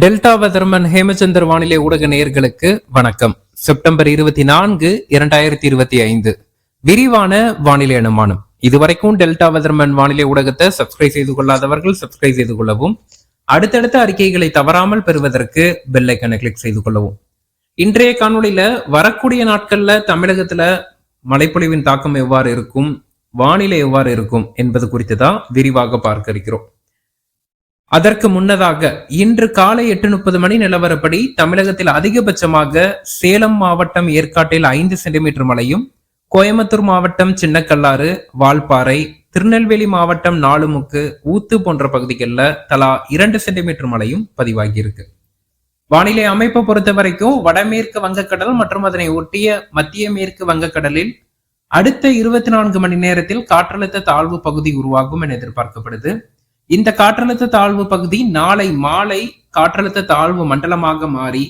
Delta weatherman Hemachandar வானிலை ஊடக நேயர்களுக்கு வணக்கம். செப்டம்பர் இருபத்தி நான்கு இரண்டாயிரத்தி இருபத்தி ஐந்து. விரிவான வானிலை அனுமானம். இதுவரைக்கும் டெல்டா வெதர்மன் வானிலை ஊடகத்தை சப்ஸ்கிரைப் செய்து கொள்ளாதவர்கள் சப்ஸ்கிரைப் செய்து கொள்ளவும் அடுத்தடுத்த அறிக்கைகளை தவறாமல் பெறுவதற்கு பெல்லைக்கனை கிளிக் செய்து கொள்ளவும். இன்றைய காணொளியில வரக்கூடிய நாட்கள்ல தமிழகத்துல மழைப்பொழிவின் தாக்கம் எவ்வாறு இருக்கும் வானிலை எவ்வாறு இருக்கும் என்பது குறித்து தான் விரிவாக பார்க்க இருக்கிறோம். அதற்கு முன்னதாக இன்று காலை எட்டு முப்பது மணி நிலவரப்படி தமிழகத்தில் அதிகபட்சமாக சேலம் மாவட்டம் ஏற்காட்டில் ஐந்து சென்டிமீட்டர் மழையும் கோயம்புத்தூர் மாவட்டம் சின்னக்கல்லாறு வால்பாறை திருநெல்வேலி மாவட்டம் நாலுமுக்கு ஊத்து போன்ற பகுதிகளில் தலா இரண்டு சென்டிமீட்டர் மழையும் பதிவாகியிருக்கு. வானிலை அமைப்பை பொறுத்த வரைக்கும் வடமேற்கு வங்கக்கடல் மற்றும் அதனை ஒட்டிய மத்திய மேற்கு வங்கக்கடலில் அடுத்த இருபத்தி நான்கு மணி நேரத்தில் காற்றழுத்த தாழ்வு பகுதி உருவாகும் என எதிர்பார்க்கப்படுது. இந்த காற்றழுத்த தாழ்வு பகுதி நாளை மாலை காற்றழுத்த தாழ்வு மண்டலமாக மாறி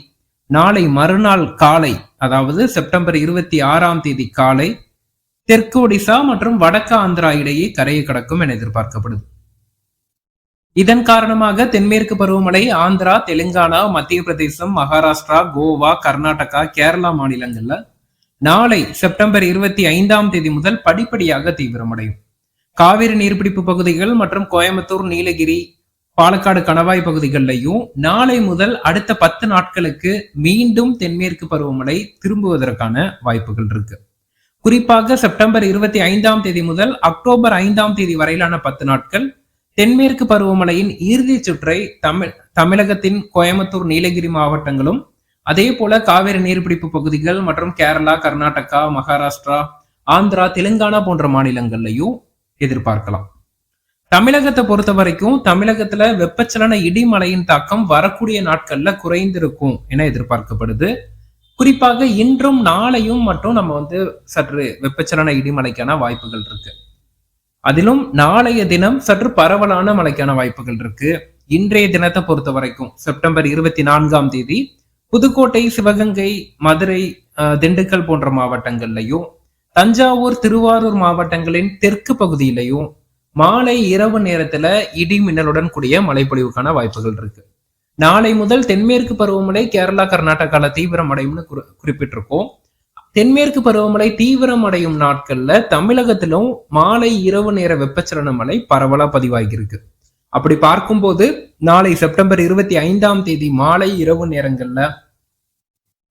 நாளை மறுநாள் காலை அதாவது செப்டம்பர் இருபத்தி ஆறாம் தேதி காலை தெற்கு ஒடிசா மற்றும் வடக்கு ஆந்திரா இடையே கரையை கடக்கும் என எதிர்பார்க்கப்படுது. இதன் காரணமாக தென்மேற்கு பருவமழை ஆந்திரா தெலுங்கானா மத்திய பிரதேசம் மகாராஷ்டிரா கோவா கர்நாடகா கேரளா மாநிலங்கள்ல நாளை செப்டம்பர் இருபத்தி ஐந்தாம் தேதி முதல் படிப்படியாக தீவிரமடையும். காவிரி நீர்பிடிப்பு பகுதிகள் மற்றும் கோயம்புத்தூர் நீலகிரி பாலக்காடு கணவாய் பகுதிகளிலையும் நாளை முதல் அடுத்த பத்து நாட்களுக்கு மீண்டும் தென்மேற்கு பருவமழை திரும்புவதற்கான வாய்ப்புகள் இருக்கு. குறிப்பாக செப்டம்பர் இருபத்தி ஐந்தாம் தேதி முதல் அக்டோபர் ஐந்தாம் தேதி வரையிலான பத்து நாட்கள் தென்மேற்கு பருவமழையின் இறுதி சுற்றை தமிழ் தமிழகத்தின் கோயம்புத்தூர் நீலகிரி மாவட்டங்களும் அதே போல காவிரி நீர்பிடிப்பு பகுதிகள் மற்றும் கேரளா கர்நாடகா மகாராஷ்டிரா ஆந்திரா தெலுங்கானா போன்ற மாநிலங்கள்லையும் எதிர்பார்க்கலாம். தமிழகத்தை பொறுத்த வரைக்கும் தமிழகத்துல வெப்பச்சலன இடிமலையின் தாக்கம் வரக்கூடிய நாட்கள்ல குறைந்திருக்கும் என எதிர்பார்க்கப்படுது. குறிப்பாக இன்றும் நாளையும் மட்டும் நம்ம வந்து சற்று வெப்பச்சலன இடிமலைக்கான வாய்ப்புகள் இருக்கு. அதிலும் நாளைய தினம் சற்று பரவலான மழைக்கான வாய்ப்புகள் இருக்கு. இன்றைய தினத்தை பொறுத்த வரைக்கும் செப்டம்பர் இருபத்தி நான்காம் தேதி புதுக்கோட்டை சிவகங்கை மதுரை திண்டுக்கல் போன்ற மாவட்டங்கள்லையும் தஞ்சாவூர் திருவாரூர் மாவட்டங்களின் தெற்கு பகுதியிலையும் மாலை இரவு நேரத்துல இடி மின்னலுடன் கூடிய மழைப்பொழிவுக்கான வாய்ப்புகள் இருக்கு. நாளை முதல் தென்மேற்கு பருவமழை கேரளா கர்நாடகால தீவிரமடையும்னு குறிப்பிட்டிருக்கோம். தென்மேற்கு பருவமழை தீவிரமடையும் நாட்கள்ல தமிழகத்திலும் மாலை இரவு நேர வெப்பச்சலன மழை பரவலா பதிவாகியிருக்கு. அப்படி பார்க்கும்போது நாளை செப்டம்பர் இருபத்தி ஐந்தாம் தேதி மாலை இரவு நேரங்கள்ல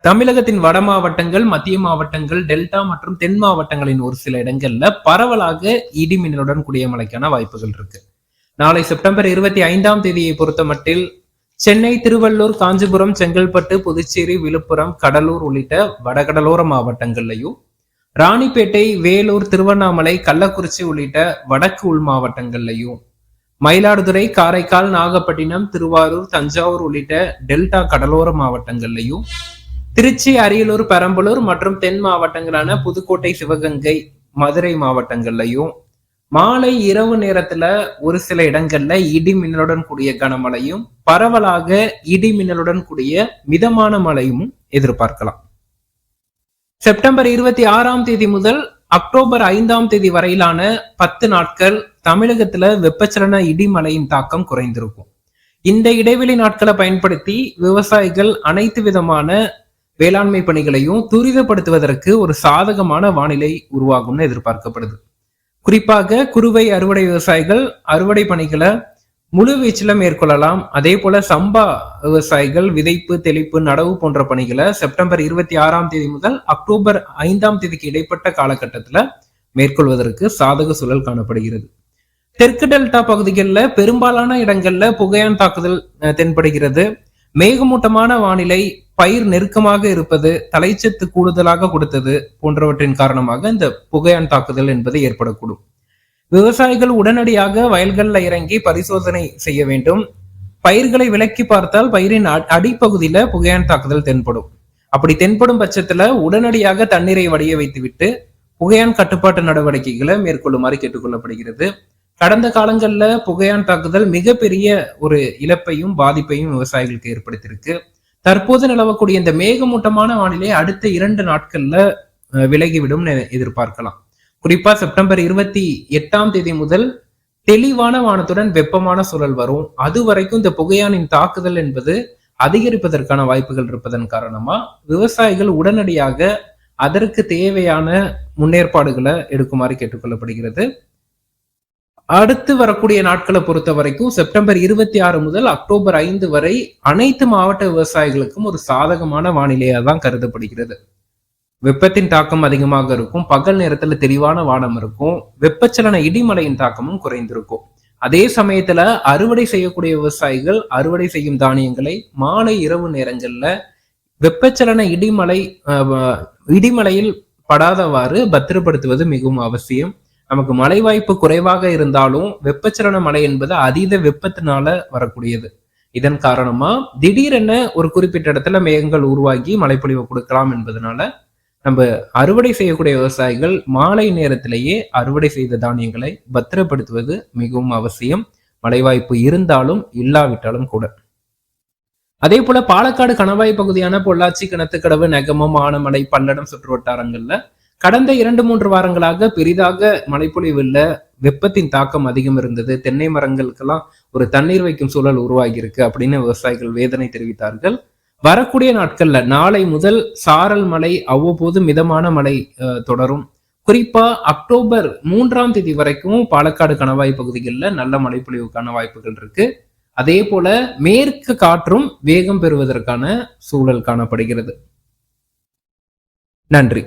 தமிழகத்தின் வட மாவட்டங்கள் மத்திய மாவட்டங்கள் டெல்டா மற்றும் தென் மாவட்டங்களின் ஒரு சில இடங்கள்ல பரவலாக இடி மின்னலுடன் கூடிய மழைக்கான வாய்ப்புகள் இருக்கு. நாளை செப்டம்பர் இருபத்தி ஐந்தாம் தேதியை பொறுத்த மட்டில் சென்னை திருவள்ளூர் காஞ்சிபுரம் செங்கல்பட்டு புதுச்சேரி விழுப்புரம் கடலூர் உள்ளிட்ட வடகடலோர மாவட்டங்கள்லையும் ராணிப்பேட்டை வேலூர் திருவண்ணாமலை கள்ளக்குறிச்சி உள்ளிட்ட வடக்கு உள் மாவட்டங்கள்லையும் மயிலாடுதுறை காரைக்கால் நாகப்பட்டினம் திருவாரூர் தஞ்சாவூர் உள்ளிட்ட டெல்டா கடலோர மாவட்டங்கள்லையும் திருச்சி அரியலூர் பெரம்பலூர் மற்றும் தென் மாவட்டங்களான புதுக்கோட்டை சிவகங்கை மதுரை மாவட்டங்கள்லையும் மாலை இரவு நேரத்துல ஒரு சில இடங்கள்ல இடி மின்னலுடன் கூடிய கனமழையும் பரவலாக இடி மின்னலுடன் கூடிய மிதமான மழையும் எதிர்பார்க்கலாம். செப்டம்பர் இருபத்தி ஆறாம் தேதி முதல் அக்டோபர் ஐந்தாம் தேதி வரையிலான பத்து நாட்கள் தமிழகத்துல வெப்பச்சலன இடிமலையின் தாக்கம் குறைந்திருக்கும். இந்த இடைவெளி நாட்களை பயன்படுத்தி விவசாயிகள் அனைத்து விதமான வேளாண்மை பணிகளையும் துரிதப்படுத்துவதற்கு ஒரு சாதகமான வானிலை உருவாகும்னு எதிர்பார்க்கப்படுது. குறிப்பாக குறுவை அறுவடை விவசாயிகள் அறுவடை பணிகளை முழு வீச்சில மேற்கொள்ளலாம். அதே போல சம்பா விவசாயிகள் விதைப்பு தெளிப்பு நடவு போன்ற பணிகளை செப்டம்பர் இருபத்தி ஆறாம் தேதி முதல் அக்டோபர் ஐந்தாம் தேதிக்கு இடைப்பட்ட காலகட்டத்துல மேற்கொள்வதற்கு சாதக சூழல் காணப்படுகிறது. தெற்கு டெல்டா பகுதிகளில் பெரும்பாலான இடங்கள்ல புகையான் தாக்குதல் தென்படுகிறது. மேகமூட்டமான வானிலை பயிர் நெருக்கமாக இருப்பது தலைச்சத்து கூடுதலாக கொடுத்தது போன்றவற்றின் காரணமாக இந்த புகையான் தாக்குதல் என்பது ஏற்படக்கூடும். விவசாயிகள் உடனடியாக வயல்களில் இறங்கி பரிசோதனை செய்ய வேண்டும். பயிர்களை விலக்கி பார்த்தால் பயிரின் அடிப்பகுதியில புகையான் தாக்குதல் தென்படும். அப்படி தென்படும் பட்சத்துல உடனடியாக தண்ணீரை வடிய வைத்துவிட்டு புகையான் கட்டுப்பாட்டு நடவடிக்கைகளை மேற்கொள்ளுமாறு கேட்டுக்கொள்ளப்படுகிறது. கடந்த காலங்கள்ல புகையான் தாக்குதல் மிகப்பெரிய ஒரு இழப்பையும் பாதிப்பையும் விவசாயிகளுக்கு ஏற்படுத்தியிருக்கு. தற்போது நிலவக்கூடிய இந்த மேகமூட்டமான வானிலை அடுத்த இரண்டு நாட்கள்ல விலகிவிடும் எதிர்பார்க்கலாம். குறிப்பா செப்டம்பர் இருபத்தி எட்டாம் தேதி முதல் தெளிவான வானத்துடன் வெப்பமான சூழல் வரும். அது வரைக்கும் இந்த புகையானின் தாக்குதல் என்பது அதிகரிப்பதற்கான வாய்ப்புகள் இருப்பதன் காரணமா விவசாயிகள் உடனடியாக அதற்கு தேவையான முன்னேற்பாடுகளை எடுக்குமாறு கேட்டுக்கொள்ளப்படுகிறது. அடுத்து வரக்கூடிய நாட்களை பொறுத்த வரைக்கும் செப்டம்பர் இருபத்தி ஆறு முதல் அக்டோபர் ஐந்து வரை அனைத்து மாவட்ட விவசாயிகளுக்கும் ஒரு சாதகமான வானிலையா தான் கருதப்படுகிறது. வெப்பத்தின் தாக்கம் அதிகமாக இருக்கும் பகல் நேரத்துல தெளிவான வானம் இருக்கும் வெப்பச்சலன இடிமலையின் தாக்கமும் குறைந்திருக்கும். அதே சமயத்துல அறுவடை செய்யக்கூடிய விவசாயிகள் அறுவடை செய்யும் தானியங்களை மாலை இரவு நேரங்கள்ல வெப்பச்சலன இடிமலை இடிமலையில் படாதவாறு பத்திரப்படுத்துவது மிகவும் அவசியம். நமக்கு மழை வாய்ப்பு குறைவாக இருந்தாலும் வெப்பச்சலன மழை என்பது அதீத வெப்பத்தினால வரக்கூடியது. இதன் காரணமா திடீரென ஒரு குறிப்பிட்ட இடத்துல மேகங்கள் உருவாகி மழைப்பொழிவு கொடுக்கலாம் என்பதனால நம்ம அறுவடை செய்யக்கூடிய விவசாயிகள் மாலை நேரத்திலேயே அறுவடை செய்த தானியங்களை பத்திரப்படுத்துவது மிகவும் அவசியம். மழை வாய்ப்பு இருந்தாலும் இல்லாவிட்டாலும் கூட. அதே போல பாலக்காடு கணவாய் பகுதியான பொள்ளாச்சி கிணத்துக்கடவு நெகமம் ஆனமலை பல்லடம் சுற்று வட்டாரங்கள்ல கடந்த இரண்டு மூன்று வாரங்களாக பெரிதாக மழைப்பொழிவு இல்ல வெப்பத்தின் தாக்கம் அதிகம் இருந்தது. தென்னை மரங்களுக்கெல்லாம் ஒரு தண்ணீர் வைக்கும் சூழல் உருவாகி இருக்கு அப்படின்னு விவசாயிகள் வேதனை தெரிவித்தார்கள். வரக்கூடிய நாட்கள்ல நாளை முதல் சாரல் மழை அவ்வப்போது மிதமான மழை தொடரும். குறிப்பா அக்டோபர் மூன்றாம் தேதி வரைக்கும் பாலக்காடு கணவாய் பகுதிகளில் நல்ல மழைப்பொழிவுக்கான வாய்ப்புகள் இருக்கு. அதே போல மேற்கு காற்றும் வேகம் பெறுவதற்கான சூழல் காணப்படுகிறது. நன்றி.